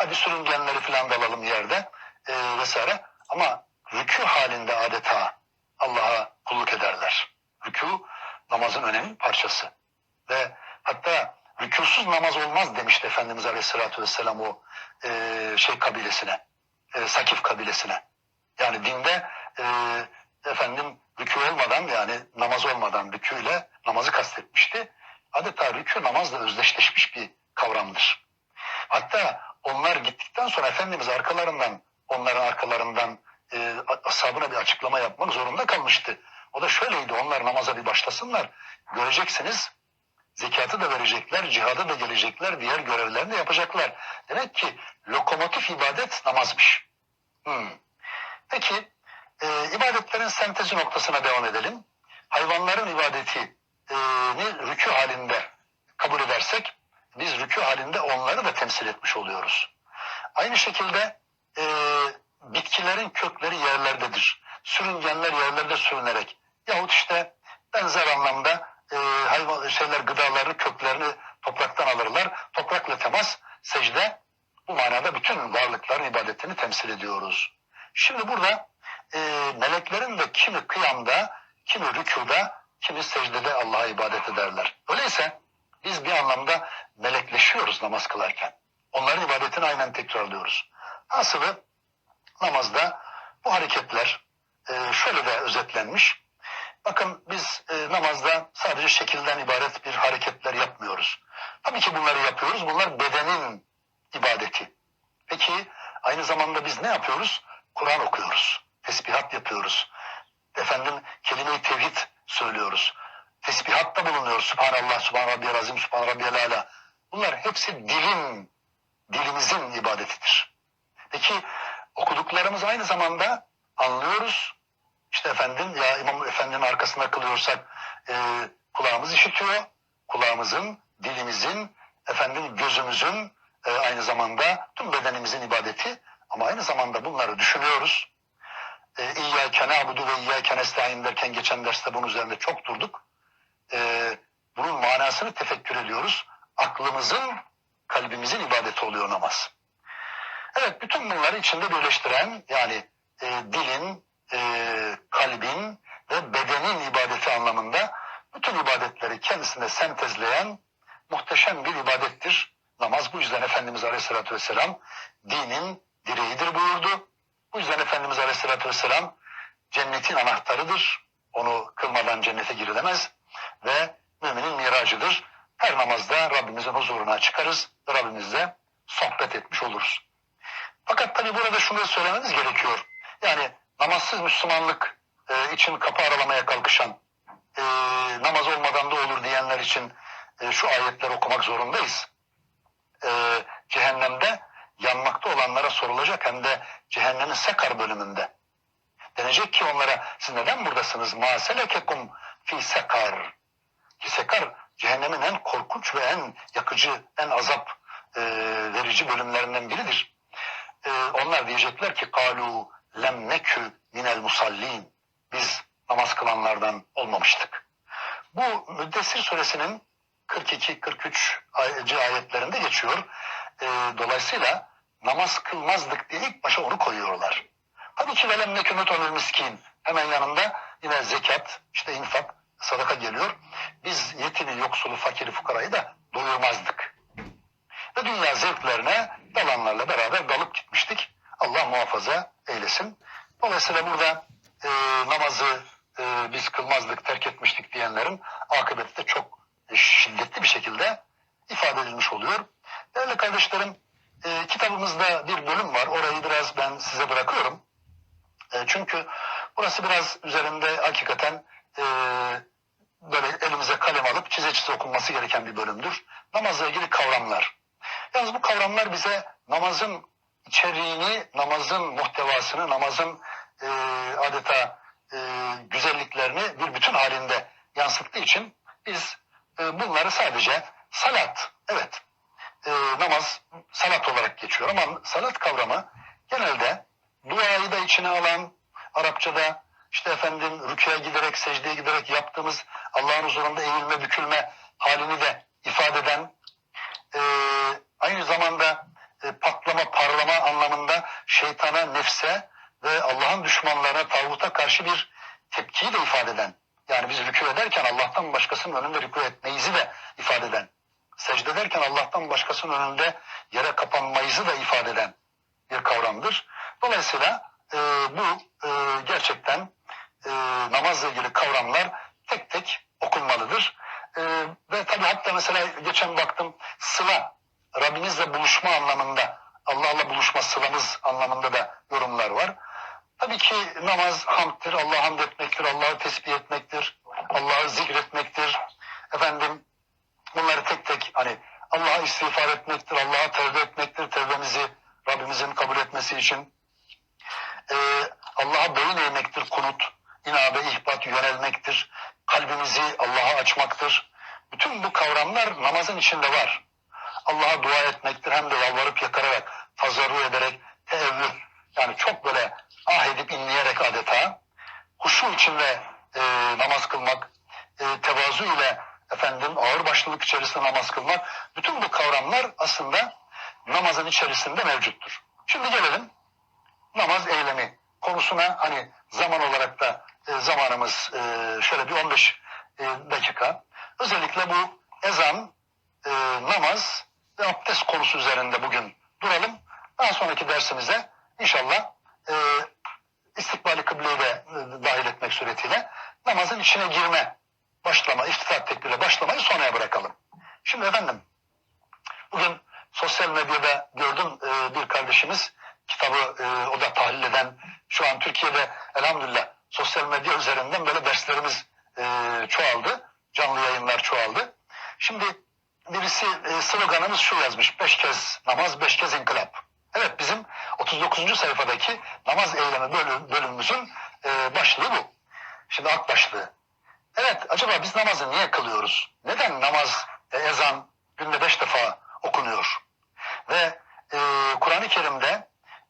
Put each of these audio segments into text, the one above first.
Hadi sürüngenleri falan da alalım yerde e, vesaire. Ama rükû halinde adeta Allah'a kulluk ederler. Rükû namazın önemli parçası. Ve hatta rükûsuz namaz olmaz demişti Efendimiz Aleyhisselatü Vesselam o e, şey kabilesine, e, Sakif kabilesine. Yani dinde e, efendim rükû olmadan yani namaz olmadan rükû ile namazı kastetmişti. Adeta rükû namazla özdeşleşmiş bir kavramdır. Hatta onlar gittikten sonra Efendimiz arkalarından onların arkalarından e, ashabına bir açıklama yapmak zorunda kalmıştı. O da şöyleydi onlar namaza bir başlasınlar. Göreceksiniz zekatı da verecekler, cihadı da gelecekler, diğer görevlerini de yapacaklar. Demek ki lokomotif ibadet namazmış. Hmm. Peki e, ibadetlerin sentezi noktasına devam edelim. Hayvanların ibadetini rükû halinde kabul edersek biz rükû halinde onları da temsil etmiş oluyoruz. Aynı şekilde e, bitkilerin kökleri yerlerdedir. Sürüngenler yerlerde sürünerek yahut işte benzer anlamda e, hayvan şeyler gıdalarını köklerini topraktan alırlar. Toprakla temas secde bu manada bütün varlıkların ibadetini temsil ediyoruz. Şimdi burada e, meleklerin de kimi kıyamda, kimi rükuda, kimi secdede Allah'a ibadet ederler. Öyleyse biz bir anlamda melekleşiyoruz namaz kılarken. Onların ibadetini aynen tekrarlıyoruz. Asılı namazda bu hareketler e, şöyle de özetlenmiş. Bakın biz e, namazda sadece şekilden ibaret bir hareketler yapmıyoruz. Tabii ki bunları yapıyoruz. Bunlar bedenin ibadeti. Peki aynı zamanda biz ne yapıyoruz? Kur'an okuyoruz. Tesbihat yapıyoruz. Efendim kelime-i tevhid söylüyoruz. Tesbihatta bulunuyoruz. Subhanallah, Subhan Rabbiyel Azim, Subhan Rabbiyel Ala. Bunlar hepsi dilin, dilimizin ibadetidir. Peki okuduklarımız aynı zamanda anlıyoruz. İşte efendim ya İmam Efendi'nin arkasında kılıyorsak e, kulağımız işitiyor. Kulağımızın, dilimizin, efendim gözümüzün e, aynı zamanda tüm bedenimizin ibadeti. Ama aynı zamanda bunları düşünüyoruz. E, İyyâke nâbudu ve İyyâke nesta'in derken geçen derste bunun üzerinde çok durduk. E, bunun manasını tefekkür ediyoruz. Aklımızın, kalbimizin ibadeti oluyor namaz. Evet bütün bunları içinde birleştiren yani e, dilin, e, kalbin ve bedenin ibadeti anlamında bütün ibadetleri kendisinde sentezleyen muhteşem bir ibadettir. Namaz bu yüzden Efendimiz Aleyhisselatü Vesselam dinin direğidir buyurdu. Bu yüzden Efendimiz Aleyhisselatü Vesselam cennetin anahtarıdır. Onu kılmadan cennete girilemez ve müminin miracıdır. Her namazda Rabbimizin huzuruna çıkarız Rabbimizle sohbet etmiş oluruz. Fakat tabi burada şunu da söylememiz gerekiyor. Yani namazsız Müslümanlık e, için kapı aralamaya kalkışan, e, namaz olmadan da olur diyenler için e, şu ayetleri okumak zorundayız. E, cehennemde yanmakta olanlara sorulacak hem de cehennemin sekar bölümünde. Denecek ki onlara siz neden buradasınız? Ma selekekum fi sekar. Ki sekar cehennemin en korkunç ve en yakıcı, en azap e, verici bölümlerinden biridir. E, onlar diyecekler ki kalu lem nekü minel musallin. Biz namaz kılanlardan olmamıştık. Bu Müddessir suresinin 42-43 ayetlerinde geçiyor. E, dolayısıyla namaz kılmazdık diye ilk başa onu koyuyorlar. Tabii ki velem nekü nutonul miskin. Hemen yanında yine zekat, işte infak, sadaka geliyor. Biz yetimi, yoksulu, fakiri, fukarayı da doyurmazdık. Ve dünya zevklerine dalanlarla beraber dalıp gitmiştik. Allah muhafaza eylesin. Dolayısıyla burada e, namazı e, biz kılmazdık, terk etmiştik diyenlerin akıbeti de çok şiddetli bir şekilde ifade edilmiş oluyor. Değerli kardeşlerim, e, kitabımızda bir bölüm var. Orayı biraz ben size bırakıyorum. E, çünkü burası biraz üzerinde hakikaten e, böyle elimize kalem alıp çize çize okunması gereken bir bölümdür. Namazla ilgili kavramlar. Yalnız bu kavramlar bize namazın içeriğini, namazın muhtevasını, namazın e, adeta e, güzelliklerini bir bütün halinde yansıttığı için biz e, bunları sadece salat, evet e, namaz salat olarak geçiyor. Ama salat kavramı genelde duayı da içine alan, Arapçada işte efendim rüküye giderek, secdeye giderek yaptığımız Allah'ın huzurunda eğilme, bükülme halini de ifade eden, e, aynı zamanda e, patlama, parlama anlamında şeytana, nefse ve Allah'ın düşmanlarına, tağuta karşı bir tepkiyi de ifade eden, Yani biz rükû ederken Allah'tan başkasının önünde rükû etmeyizi de ifade eden, secde ederken Allah'tan başkasının önünde yere kapanmayızı da ifade eden bir kavramdır. Dolayısıyla e, bu e, gerçekten e, namazla ilgili kavramlar tek tek okunmalıdır. E, ve tabii hatta mesela geçen baktım sıla, Rabbinizle buluşma anlamında, Allah'la buluşma sılamız anlamında da yorumlar var. Tabii ki namaz hamdtir, Allah'a hamd etmektir, Allah'ı tesbih etmektir, Allah'ı zikretmektir. Efendim bunları tek tek hani Allah'a istiğfar etmektir, Allah'a tevbe etmektir, tevbemizi Rabbimizin kabul etmesi için. Ee, Allah'a boyun eğmektir, kunut, inabe, ihbat, yönelmektir. Kalbimizi Allah'a açmaktır. Bütün bu kavramlar namazın içinde var. Allah'a dua etmektir hem de yalvarıp yakararak, tazarru ederek, teevvül yani çok böyle ah edip inleyerek adeta huşu içinde e, namaz kılmak, e, tevazu ile efendim ağırbaşlılık içerisinde namaz kılmak bütün bu kavramlar aslında namazın içerisinde mevcuttur. Şimdi gelelim namaz eylemi konusuna hani zaman olarak da e, zamanımız e, şöyle bir 15 e, dakika. Özellikle bu ezan, e, namaz ve abdest konusu üzerinde bugün duralım. Daha sonraki dersimize inşallah e, istikbali kıbleyi de e, dahil etmek suretiyle namazın içine girme, başlama, iftihar tekbirle başlamayı sonraya bırakalım. Şimdi efendim bugün sosyal medyada gördüm e, bir kardeşimiz kitabı e, o da tahlil eden şu an Türkiye'de elhamdülillah sosyal medya üzerinden böyle derslerimiz e, çoğaldı. Canlı yayınlar çoğaldı. Şimdi birisi e, sloganımız şu yazmış. Beş kez namaz, beş kez inkılap. Evet bizim 39. sayfadaki namaz eylemi bölüm, bölümümüzün e, başlığı bu. Şimdi alt başlığı. Evet acaba biz namazı niye kılıyoruz? Neden namaz, e, ezan günde beş defa okunuyor? Ve e, Kur'an-ı Kerim'de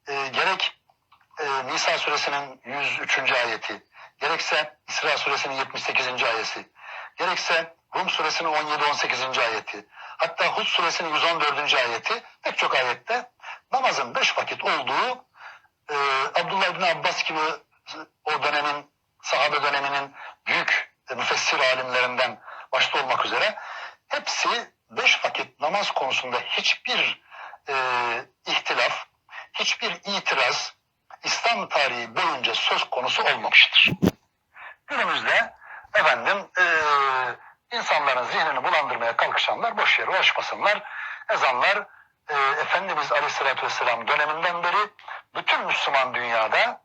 e, gerek e, Nisa suresinin 103. ayeti, gerekse İsra suresinin 78. ayeti, gerekse Rum suresinin 17-18. ayeti, hatta Hud suresinin 114. ayeti pek çok ayette namazın beş vakit olduğu e, Abdullah bin Abbas gibi o dönemin sahabe döneminin büyük e, müfessir alimlerinden başta olmak üzere hepsi beş vakit namaz konusunda hiçbir e, ihtilaf, hiçbir itiraz İslam tarihi boyunca söz konusu olmamıştır. Günümüzde efendim e, insanların zihnini bulandırmaya kalkışanlar boş yere uğraşmasınlar. Ezanlar e, Efendimiz Aleyhisselatü Vesselam döneminden beri bütün Müslüman dünyada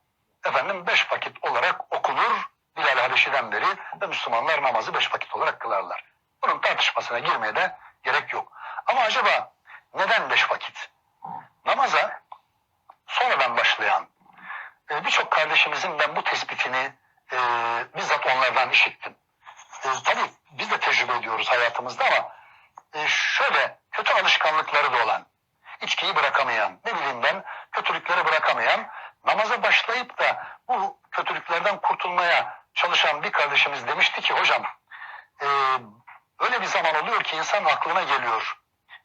efendim beş vakit olarak okunur. Bilal Habeşi'den beri ve Müslümanlar namazı beş vakit olarak kılarlar. Bunun tartışmasına girmeye de gerek yok. Ama acaba neden beş vakit? Namaza sonradan başlayan e, birçok kardeşimizin ben bu tespitini e, bizzat onlardan işittim. E, tabii biz de tecrübe ediyoruz hayatımızda ama e, şöyle kötü alışkanlıkları da olan, içkiyi bırakamayan, ne bileyim ben kötülükleri bırakamayan, namaza başlayıp da bu kötülüklerden kurtulmaya çalışan bir kardeşimiz demişti ki hocam e, öyle bir zaman oluyor ki insan aklına geliyor.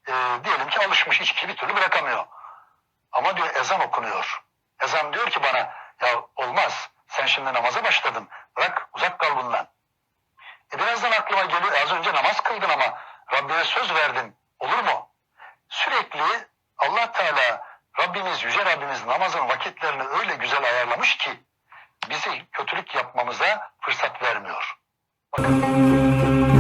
E, diyelim ki alışmış içkiyi bir türlü bırakamıyor. Ama diyor ezan okunuyor. Ezan diyor ki bana ya olmaz sen şimdi namaza başladın bırak uzak kal bundan. E birazdan aklıma geliyor az önce namaz kıldın ama Rabbine söz verdin olur mu? Sürekli Allah Teala Rabbimiz Yüce Rabbimiz namazın vakitlerini öyle güzel ayarlamış ki bizi kötülük yapmamıza fırsat vermiyor. Bakın